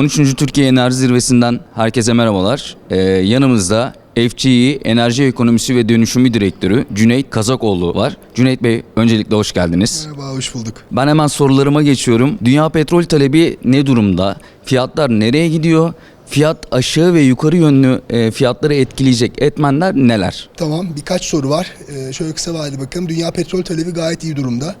13. Türkiye Enerji Zirvesi'nden herkese merhabalar. Ee, yanımızda FGE Enerji Ekonomisi ve Dönüşümü Direktörü Cüneyt Kazakoğlu var. Cüneyt Bey öncelikle hoş geldiniz. Merhaba, hoş bulduk. Ben hemen sorularıma geçiyorum. Dünya petrol talebi ne durumda? Fiyatlar nereye gidiyor? Fiyat aşağı ve yukarı yönlü e, fiyatları etkileyecek etmenler neler? Tamam, birkaç soru var. Ee, şöyle kısa vadeli bakalım. Dünya petrol talebi gayet iyi durumda.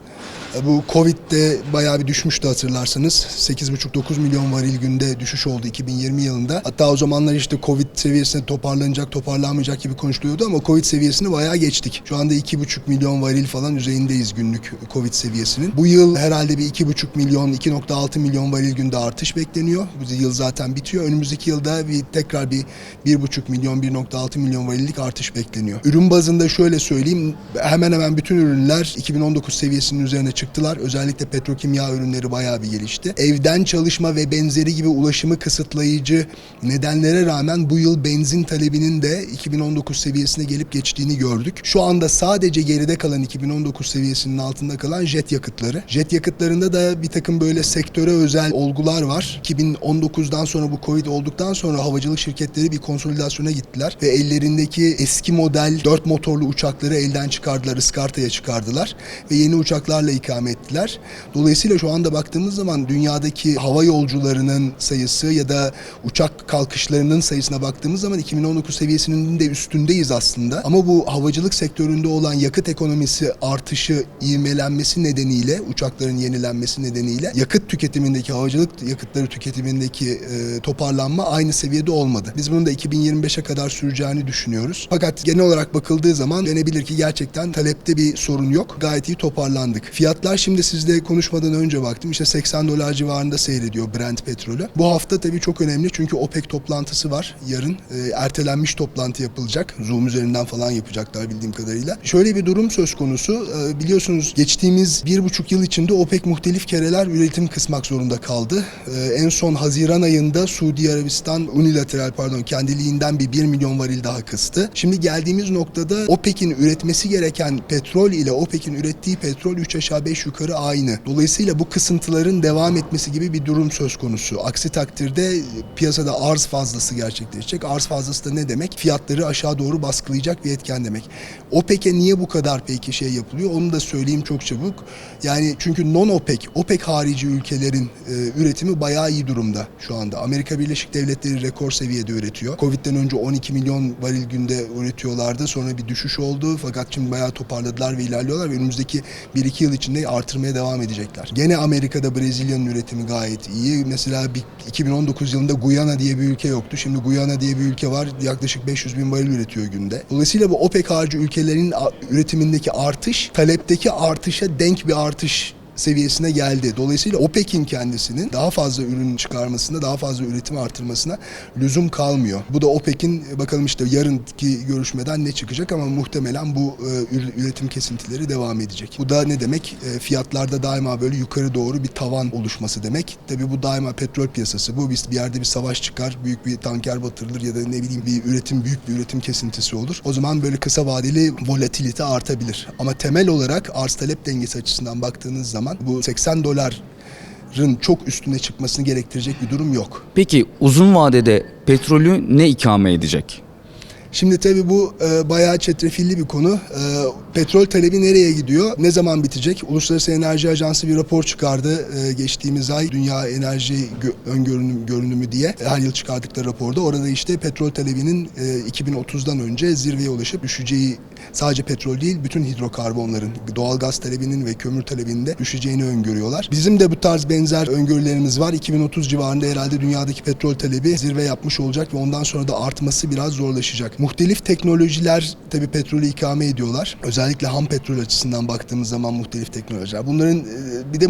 Ee, Bu Covid'de bayağı bir düşmüştü hatırlarsanız. 8,5-9 milyon varil günde düşüş oldu 2020 yılında. Hatta o zamanlar işte Covid seviyesine toparlanacak, toparlanmayacak gibi konuşuluyordu ama Covid seviyesini bayağı geçtik. Şu anda 2,5 milyon varil falan üzerindeyiz günlük Covid seviyesinin. Bu yıl herhalde bir 2,5 milyon, 2,6 milyon varil günde artış bekleniyor. Bu yıl zaten bitiyor. Önümüzdeki yılda bir tekrar bir 1,5 milyon, 1,6 milyon varillik artış bekleniyor. Ürün bazında şöyle söyleyeyim. Hemen hemen bütün ürünler 2019 seviyesinin üzerine çıktılar. Özellikle petrokimya ürünleri bayağı bir gelişti. Evden çalışma ve benzeri gibi ulaşımı kısıtlayıcı nedenlere rağmen bu yıl benzin talebinin de 2019 seviyesine gelip geçtiğini gördük. Şu anda sadece geride kalan 2019 seviyesinin altında kalan jet yakıtları. Jet yakıtlarında da bir takım böyle sektöre özel olgular var. 2019'dan sonra bu Covid olduktan sonra havacılık şirketleri bir konsolidasyona gittiler ve ellerindeki eski model 4 motorlu uçakları elden çıkardılar, ıskartaya çıkardılar ve yeni uçaklarla ikame ettiler. Dolayısıyla şu anda baktığımız zaman dünyadaki hava yolcularının sayısı ya da uçak kalkışlarının sayısına baktığımız zaman 2019 seviyesinin de üstündeyiz aslında. Ama bu havacılık sektöründe olan yakıt ekonomisi artışı ivmelenmesi nedeniyle, uçakların yenilenmesi nedeniyle yakıt tüketimindeki, havacılık yakıtları tüketimindeki e, toparlanma aynı seviyede olmadı. Biz bunun da 2025'e kadar süreceğini düşünüyoruz. Fakat genel olarak bakıldığı zaman denebilir ki gerçekten talepte bir sorun yok. Gayet iyi toparlandık. Fiyatlar şimdi sizle konuşmadan önce baktım. işte 80 dolar civarında seyrediyor Brent petrolü. Bu hafta tabii çok önemli çünkü OPEC toplantısı var. Yarın e, ertelenmiş toplantı yapılacak. Zoom üzerinden falan yapacaklar bildiğim kadarıyla. Şöyle bir durum söz konusu. E, biliyorsunuz geçtiğimiz bir buçuk yıl içinde OPEC muhtelif kereler üretim kısmak zorunda kaldı. E, en son Haziran ayında Suudi Arabistan unilateral pardon kendiliğinden bir 1 milyon varil daha kıstı. Şimdi geldiğimiz noktada OPEC'in üretmesi gereken petrol ile OPEC'in ürettiği petrol 3 aşağı 5 yukarı aynı. Dolayısıyla bu kısıntıların devam etmesi gibi bir durum söz konusu. Aksi takdirde piyasada arz fazlası gerçekleşecek. Arz fazlası da ne demek? Fiyatları aşağı doğru baskılayacak bir etken demek. OPEC'e niye bu kadar peki şey yapılıyor? Onu da söyleyeyim çok çabuk. Yani çünkü non-OPEC, OPEC harici ülkelerin e, üretimi bayağı iyi durumda şu anda. Amerika Birleşik Devletleri rekor seviyede üretiyor. Covid'den önce 12 milyon varil günde üretiyorlardı. Sonra bir düşüş oldu fakat şimdi bayağı toparladılar ve ilerliyorlar ve önümüzdeki 1-2 yıl içinde artırmaya devam edecekler. Gene Amerika'da Brezilya'nın üretimi gayet iyi. Mesela bir 2019 yılında Guyana diye bir ülke yoktu. Şimdi Guyana diye bir ülke var. Yaklaşık 500 bin varil üretiyor günde. Dolayısıyla bu OPEC harici ülkelerin üretimindeki artış talepteki artışa denk bir artış seviyesine geldi. Dolayısıyla OPEC'in kendisinin daha fazla ürün çıkarmasına, daha fazla üretim artırmasına lüzum kalmıyor. Bu da OPEC'in bakalım işte yarınki görüşmeden ne çıkacak ama muhtemelen bu e, ür- üretim kesintileri devam edecek. Bu da ne demek? E, fiyatlarda daima böyle yukarı doğru bir tavan oluşması demek. Tabii bu daima petrol piyasası. Bu bir yerde bir savaş çıkar, büyük bir tanker batırılır ya da ne bileyim bir üretim, büyük bir üretim kesintisi olur. O zaman böyle kısa vadeli volatilite artabilir. Ama temel olarak arz talep dengesi açısından baktığınız zaman bu 80 doların çok üstüne çıkmasını gerektirecek bir durum yok. Peki uzun vadede petrolü ne ikame edecek? Şimdi tabii bu e, bayağı çetrefilli bir konu. E, petrol talebi nereye gidiyor? Ne zaman bitecek? Uluslararası Enerji Ajansı bir rapor çıkardı e, geçtiğimiz ay. Dünya Enerji Gö- Öngörünüm Görünümü diye her yıl çıkardıkları raporda. Orada işte petrol talebinin e, 2030'dan önce zirveye ulaşıp düşeceği sadece petrol değil bütün hidrokarbonların, doğalgaz talebinin ve kömür talebinin de düşeceğini öngörüyorlar. Bizim de bu tarz benzer öngörülerimiz var. 2030 civarında herhalde dünyadaki petrol talebi zirve yapmış olacak ve ondan sonra da artması biraz zorlaşacak. Muhtelif teknolojiler tabii petrolü ikame ediyorlar. Özellikle ham petrol açısından baktığımız zaman muhtelif teknolojiler. Bunların e, bir de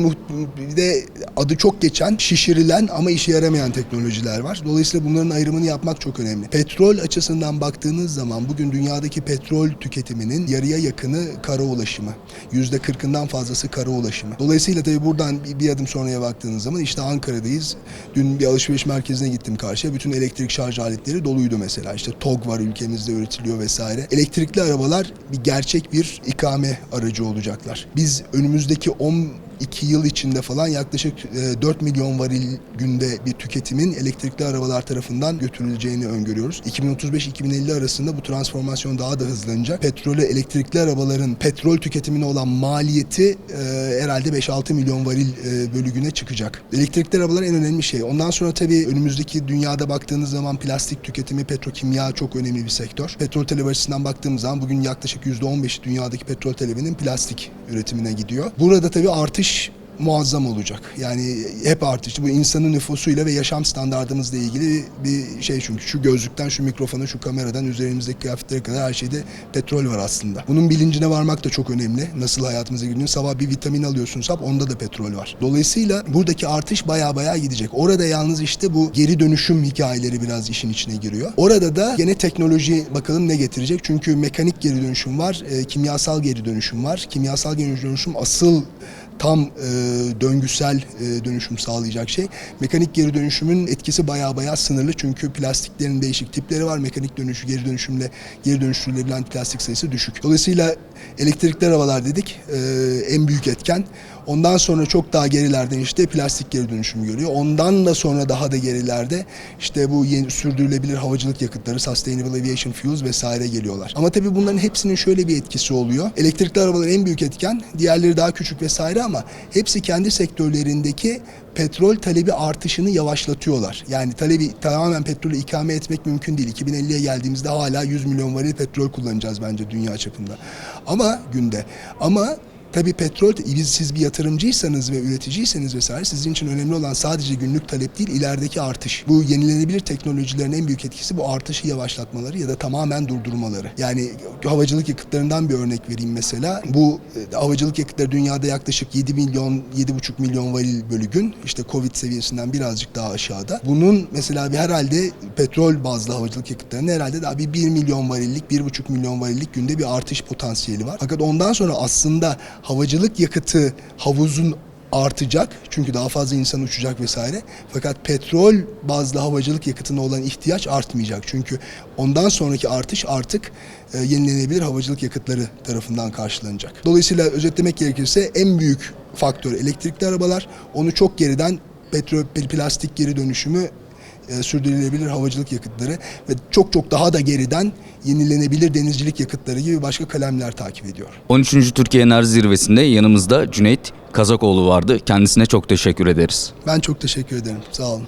bir de adı çok geçen, şişirilen ama işe yaramayan teknolojiler var. Dolayısıyla bunların ayrımını yapmak çok önemli. Petrol açısından baktığınız zaman bugün dünyadaki petrol tüketiminin yarıya yakını kara ulaşımı. Yüzde kırkından fazlası kara ulaşımı. Dolayısıyla tabii buradan bir, adım sonraya baktığınız zaman işte Ankara'dayız. Dün bir alışveriş merkezine gittim karşıya. Bütün elektrik şarj aletleri doluydu mesela. İşte TOG var ülkemizde üretiliyor vesaire. Elektrikli arabalar bir gerçek bir ikame aracı olacaklar. Biz önümüzdeki 10 iki yıl içinde falan yaklaşık e, 4 milyon varil günde bir tüketimin elektrikli arabalar tarafından götürüleceğini öngörüyoruz. 2035-2050 arasında bu transformasyon daha da hızlanacak. Petrolü elektrikli arabaların petrol tüketimine olan maliyeti e, herhalde 5-6 milyon varil e, bölü güne çıkacak. Elektrikli arabalar en önemli şey. Ondan sonra tabii önümüzdeki dünyada baktığınız zaman plastik tüketimi, petrokimya çok önemli bir sektör. Petrol talebi açısından baktığımız zaman bugün yaklaşık %15 dünyadaki petrol talebinin plastik üretimine gidiyor. Burada tabii artış muazzam olacak. Yani hep artış. Bu insanın nüfusuyla ve yaşam standartımızla ilgili bir şey çünkü. Şu gözlükten, şu mikrofona, şu kameradan üzerimizdeki kıyafetlere kadar her şeyde petrol var aslında. Bunun bilincine varmak da çok önemli. Nasıl hayatımıza girdiğini sabah bir vitamin alıyorsunuz hap onda da petrol var. Dolayısıyla buradaki artış baya baya gidecek. Orada yalnız işte bu geri dönüşüm hikayeleri biraz işin içine giriyor. Orada da gene teknoloji bakalım ne getirecek. Çünkü mekanik geri dönüşüm var, e, kimyasal geri dönüşüm var. Kimyasal geri dönüşüm asıl tam e, döngüsel e, dönüşüm sağlayacak şey. Mekanik geri dönüşümün etkisi baya baya sınırlı çünkü plastiklerin değişik tipleri var. Mekanik dönüşü geri dönüşümle geri dönüştürülebilen plastik sayısı düşük. Dolayısıyla elektrikli arabalar dedik e, en büyük etken. Ondan sonra çok daha gerilerden işte plastik geri dönüşümü görüyor. Ondan da sonra daha da gerilerde işte bu yeni sürdürülebilir havacılık yakıtları, sustainable aviation fuels vesaire geliyorlar. Ama tabii bunların hepsinin şöyle bir etkisi oluyor. Elektrikli arabalar en büyük etken, diğerleri daha küçük vesaire ama hepsi kendi sektörlerindeki petrol talebi artışını yavaşlatıyorlar. Yani talebi tamamen petrolü ikame etmek mümkün değil. 2050'ye geldiğimizde hala 100 milyon varil petrol kullanacağız bence dünya çapında. Ama günde. Ama Tabii petrol, siz bir yatırımcıysanız ve üreticiyseniz vesaire sizin için önemli olan sadece günlük talep değil ilerideki artış. Bu yenilenebilir teknolojilerin en büyük etkisi bu artışı yavaşlatmaları ya da tamamen durdurmaları. Yani havacılık yakıtlarından bir örnek vereyim mesela. Bu e, havacılık yakıtları dünyada yaklaşık 7 milyon, 7,5 milyon varil bölü gün. İşte Covid seviyesinden birazcık daha aşağıda. Bunun mesela bir herhalde petrol bazlı havacılık yakıtlarının herhalde daha bir 1 milyon varillik, 1,5 milyon varillik günde bir artış potansiyeli var. Fakat ondan sonra aslında havacılık yakıtı havuzun artacak çünkü daha fazla insan uçacak vesaire. Fakat petrol bazlı havacılık yakıtına olan ihtiyaç artmayacak. Çünkü ondan sonraki artış artık e, yenilenebilir havacılık yakıtları tarafından karşılanacak. Dolayısıyla özetlemek gerekirse en büyük faktör elektrikli arabalar. Onu çok geriden petrol plastik geri dönüşümü e, sürdürülebilir havacılık yakıtları ve çok çok daha da geriden yenilenebilir denizcilik yakıtları gibi başka kalemler takip ediyor. 13. Türkiye Enerji Zirvesi'nde yanımızda Cüneyt Kazakoğlu vardı. Kendisine çok teşekkür ederiz. Ben çok teşekkür ederim. Sağ olun.